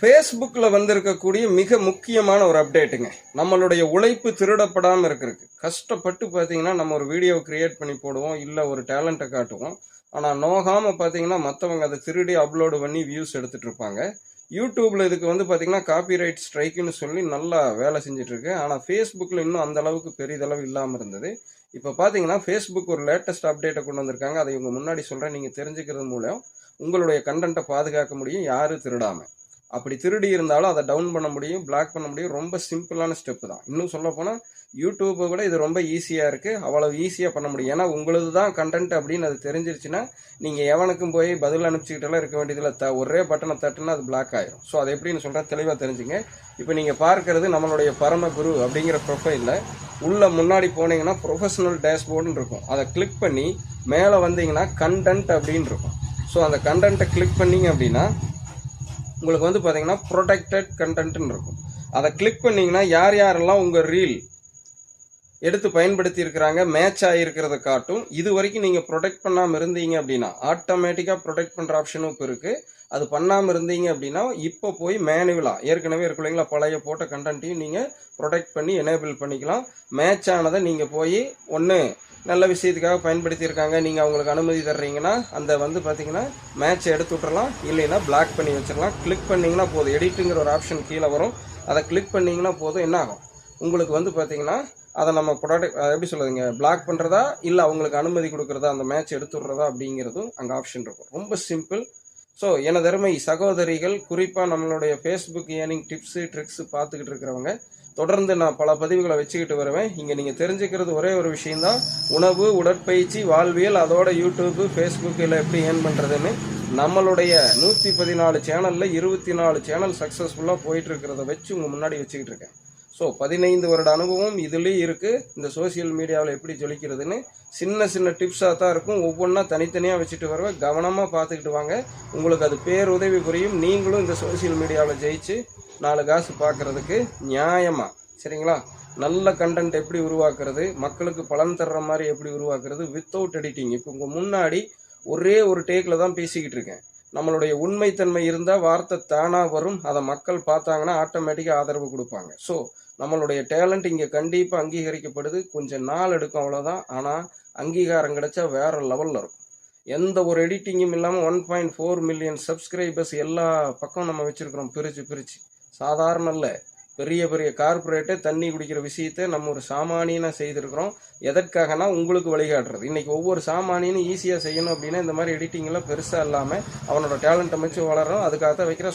ஃபேஸ்புக்கில் வந்திருக்கக்கூடிய மிக முக்கியமான ஒரு அப்டேட்டுங்க நம்மளுடைய உழைப்பு திருடப்படாமல் இருக்கிறதுக்கு. கஷ்டப்பட்டு பார்த்தீங்கன்னா நம்ம ஒரு வீடியோ கிரியேட் பண்ணி போடுவோம் இல்லை ஒரு டேலண்ட்டை காட்டுவோம். ஆனால் நோகாமல் பார்த்தீங்கன்னா மற்றவங்க அதை திருடி அப்லோடு பண்ணி வியூஸ் எடுத்துகிட்டு இருப்பாங்க. யூடியூப்பில் இதுக்கு வந்து பார்த்தீங்கன்னா காப்பிரைட் ஸ்ட்ரைக்குன்னு சொல்லி நல்லா வேலை செஞ்சிட்ருக்கு ஆனால் ஃபேஸ்புக்கில் இன்னும் அந்த அளவுக்கு பெரிதளவு இல்லாமல் இருந்தது. இப்போ பார்த்தீங்கன்னா ஃபேஸ்புக் ஒரு லேட்டஸ்ட் அப்டேட்டை கொண்டு வந்திருக்காங்க. அதை இவங்க முன்னாடி சொல்கிறேன் நீங்கள் தெரிஞ்சுக்கிறது மூலம் உங்களுடைய கண்டென்ட்டை பாதுகாக்க முடியும் யாரும் திருடாமல் அப்படி திருடி இருந்தாலும் அதை டவுன் பண்ண முடியும் பிளாக் பண்ண முடியும். ரொம்ப சிம்பிளான ஸ்டெப் தான். இன்னும் சொல்ல போனால் யூடியூப்பை விட இது ரொம்ப ஈஸியாக இருக்குது அவ்வளவு ஈஸியாக பண்ண முடியும். ஏன்னா உங்களது தான் கண்டென்ட் அப்படின்னு அது தெரிஞ்சிருச்சுன்னா நீங்கள் எவனுக்கும் போய் பதில் அனுப்பிச்சிக்கிட்டெல்லாம் இருக்க வேண்டியதில்லை. த ஒரே பட்டனை தட்டுனா அது பிளாக் ஆயிரும். ஸோ அது எப்படின்னு சொல்கிறேன் தெளிவாக தெரிஞ்சுங்க. இப்போ நீங்கள் பார்க்கறது நம்மளுடைய பரம குரு அப்படிங்கிற ப்ரொஃபைலில் உள்ள முன்னாடி போனீங்கன்னா ப்ரொஃபஷனல் டேஷ்போர்டுன்னு இருக்கும். அதை கிளிக் பண்ணி மேலே வந்தீங்கன்னா கண்டென்ட் அப்படின்னு இருக்கும். ஸோ அந்த கண்டென்ட்டை கிளிக் பண்ணீங்க அப்படின்னா உங்களுக்கு வந்து பார்த்தீங்கன்னா ப்ரொடெக்டட் கண்டென்ட்னு இருக்கும். அதை கிளிக் பண்ணிங்கன்னா யார் யாரெல்லாம் உங்கள் ரீல் எடுத்து பயன்படுத்தி இருக்கிறாங்க மேட்ச் ஆகிருக்கிறத காட்டும். இது வரைக்கும் நீங்கள் ப்ரொடெக்ட் பண்ணாமல் இருந்தீங்க அப்படின்னா ஆட்டோமேட்டிக்காக ப்ரொடெக்ட் பண்ணுற ஆப்ஷனும் இப்போ இருக்குது அது பண்ணாமல் இருந்தீங்க அப்படின்னா இப்போ போய் மேனுவலாக ஏற்கனவே இருக்கு இல்லைங்களா பழைய போட்ட கண்டென்ட்டையும் நீங்கள் ப்ரொடெக்ட் பண்ணி எனேபிள் பண்ணிக்கலாம். மேட்ச் ஆனதை நீங்கள் போய் ஒன்று நல்ல விஷயத்துக்காக பயன்படுத்தியிருக்காங்க நீங்கள் அவங்களுக்கு அனுமதி தர்றீங்கன்னா அந்த வந்து பார்த்தீங்கன்னா மேட்சை எடுத்து விட்றலாம் இல்லைன்னா பிளாக் பண்ணி வச்சிடலாம். கிளிக் பண்ணிங்கன்னா போதும். எடிட்டுங்கிற ஒரு ஆப்ஷன் கீழே வரும். அதை கிளிக் பண்ணிங்கன்னா போதும். என்ன ஆகும்? உங்களுக்கு வந்து பார்த்தீங்கன்னா அதை நம்ம ப்ராடக்ட் எப்படி சொல்லுதுங்க பிளாக் பண்ணுறதா இல்லை அவங்களுக்கு அனுமதி கொடுக்குறதா அந்த மேட்ச் எடுத்து விட்றதா அப்படிங்கிறதும் அங்கே ஆப்ஷன் இருக்கும். ரொம்ப சிம்பிள் ஸோ எனதருமை சகோதரிகள் குறிப்பாக நம்மளுடைய ஃபேஸ்புக் ஏர்னிங் டிப்ஸு ட்ரிக்ஸு பார்த்துக்கிட்டு இருக்கிறவங்க தொடர்ந்து நான் பல பதிவுகளை வச்சுக்கிட்டு வருவேன். இங்கே நீங்கள் தெரிஞ்சுக்கிறது ஒரே ஒரு விஷயந்தான் உணவு உடற்பயிற்சி வாழ்வியல் அதோட யூடியூப்பு ஃபேஸ்புக்கில் எப்படி ஏர்ன் பண்ணுறதுன்னு நம்மளுடைய நூற்றி பதினாலு சேனலில் இருபத்தி நாலு சேனல் சக்ஸஸ்ஃபுல்லாக போயிட்டு இருக்கிறத வச்சு உங்கள் முன்னாடி வச்சுக்கிட்டு இருக்கேன். ஸோ பதினைந்து வருட அனுபவம் இதுலேயும் இருக்குது இந்த சோஷியல் மீடியாவில் எப்படி ஜொலிக்கிறதுன்னு சின்ன சின்ன டிப்ஸாக தான் இருக்கும். ஒவ்வொன்றா தனித்தனியாக வச்சுட்டு வருவேன் கவனமாக பார்த்துக்கிட்டு வாங்க. உங்களுக்கு அது பேருதவி புரியும். நீங்களும் இந்த சோஷியல் மீடியாவில் ஜெயிச்சு நாலு காசு பார்க்கறதுக்கு நியாயமாக சரிங்களா? நல்ல கண்டென்ட் எப்படி உருவாக்குறது? மக்களுக்கு பலன் தர்ற மாதிரி எப்படி உருவாக்குறது? வித்தவுட் எடிட்டிங் இப்போ உங்கள் முன்னாடி ஒரே ஒரு டேக்கில் தான் பேசிக்கிட்டு இருக்கேன். நம்மளுடைய உண்மைத்தன்மை இருந்தால் வார்த்தை தானாக வரும். அதை மக்கள் பார்த்தாங்கன்னா ஆட்டோமேட்டிக்காக ஆதரவு கொடுப்பாங்க. ஸோ நம்மளுடைய டேலண்ட் இங்கே கண்டிப்பாக அங்கீகரிக்கப்படுது. கொஞ்சம் நாள் எடுக்கும் அவ்வளோதான் ஆனால் அங்கீகாரம் கிடைச்சா வேற லெவலில் இருக்கும். எந்த ஒரு எடிட்டிங்கும் இல்லாமல் one point four million subscribers எல்லா பக்கம் நம்ம வச்சுருக்கிறோம். பிரித்து பிரித்து சாதாரண இல்லை. பெரிய பெரிய கார்ப்பரேட்டே தண்ணி குடிக்கிற விஷயத்த நம்ம ஒரு சாமானியனாக செய்திருக்கிறோம். எதற்காகனா உங்களுக்கு வழிகாட்டுறது. இன்னைக்கு ஒவ்வொரு சாமானியனும் ஈஸியாக செய்யணும் அப்படின்னா இந்த மாதிரி எடிட்டிங்கெல்லாம் பெருசாக இல்லாமல் அவனோட டேலண்ட்டை வச்சு வளரும் அதுக்காக தான் வைக்கிற